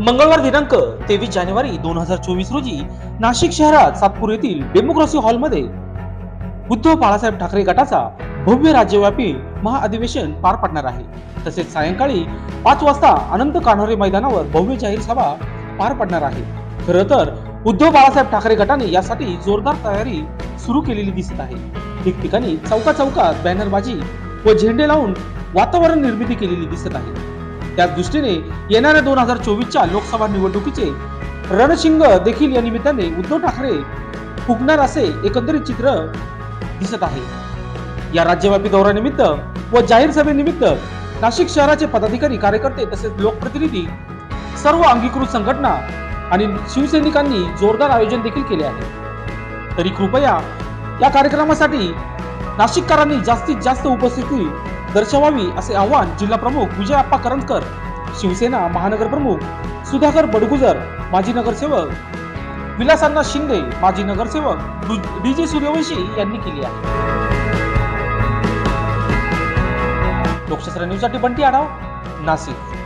मंगळवार दिनांक तेवीस जानेवारी दोन हजार चोवीस रोजी नाशिक शहरात सातपूर येथील डेमोक्रेसी हॉलमध्ये उद्धव बाळासाहेब ठाकरे गटाचा भव्य राज्यव्यापी महाअधिवेशन पार पडणार आहे. तसेच सायंकाळी पाच वाजता अनंत कान्होरे मैदानावर भव्य जाहीर सभा पार पडणार आहे. खरं तर उद्धव बाळासाहेब ठाकरे गटाने यासाठी जोरदार तयारी सुरू केलेली दिसत आहे. ठिकठिकाणी चौका चौकात बॅनरबाजी व झेंडे लावून वातावरण निर्मिती केलेली दिसत आहे. त्याच दृष्टीने येणाऱ्या दोन हजार चोवीसच्या लोकसभा निवडणुकीचे रणशिंग देखील या निमित्ताने उद्धव ठाकरे फुकणार असे एकंदरीत चित्र दिसत आहे. या राज्यव्यापी दौऱ्यानिमित्त व जाहीर सभेनिमित्त नाशिक शहराचे पदाधिकारी कार्यकर्ते तसेच लोकप्रतिनिधी सर्व अंगीकृत संघटना आणि शिवसैनिकांनी जोरदार आयोजन देखील केले आहे. तरी कृपया या कार्यक्रमासाठी नाशिककरांनी जास्तीत जास्त उपस्थिती दर्शवावी असे आवाहन जिल्हा प्रमुख विजय आप्पा करंदकर शिवसेना महानगर प्रमुख सुधाकर बडगुजर माजी नगरसेवक विलासांना शिंदे माजी नगरसेवक डी जे सूर्यवंशी यांनी केली आहे. लोकशास्त्र न्यूजसाठी बंटी आढाव नाशिक.